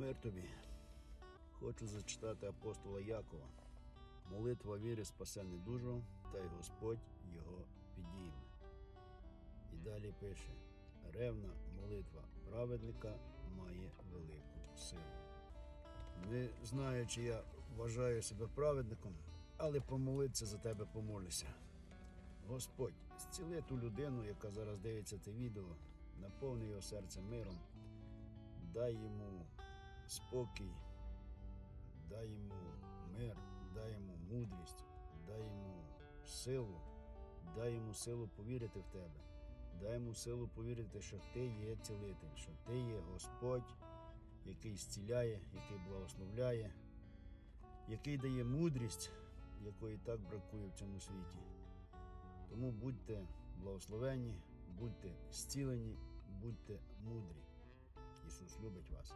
Мир тобі. Хочу зачитати апостола Якова. Молитва віри спасе недужого, та й Господь його підійме. І далі пише: ревна молитва праведника має велику силу. Не знаю, чи я вважаю себе праведником, але помолитися за тебе помолюся. Господь, зціли ту людину, яка зараз дивиться це відео, наповни його серце миром, дай йому спокій, дай йому мир, дай йому мудрість, дай йому силу, дай йому силу повірити в тебе, дай йому силу повірити, що ти є цілитель, що ти є Господь, який зціляє, який благословляє, який дає мудрість, якої так бракує в цьому світі. Тому будьте благословені, будьте зцілені, будьте мудрі. Ісус любить вас.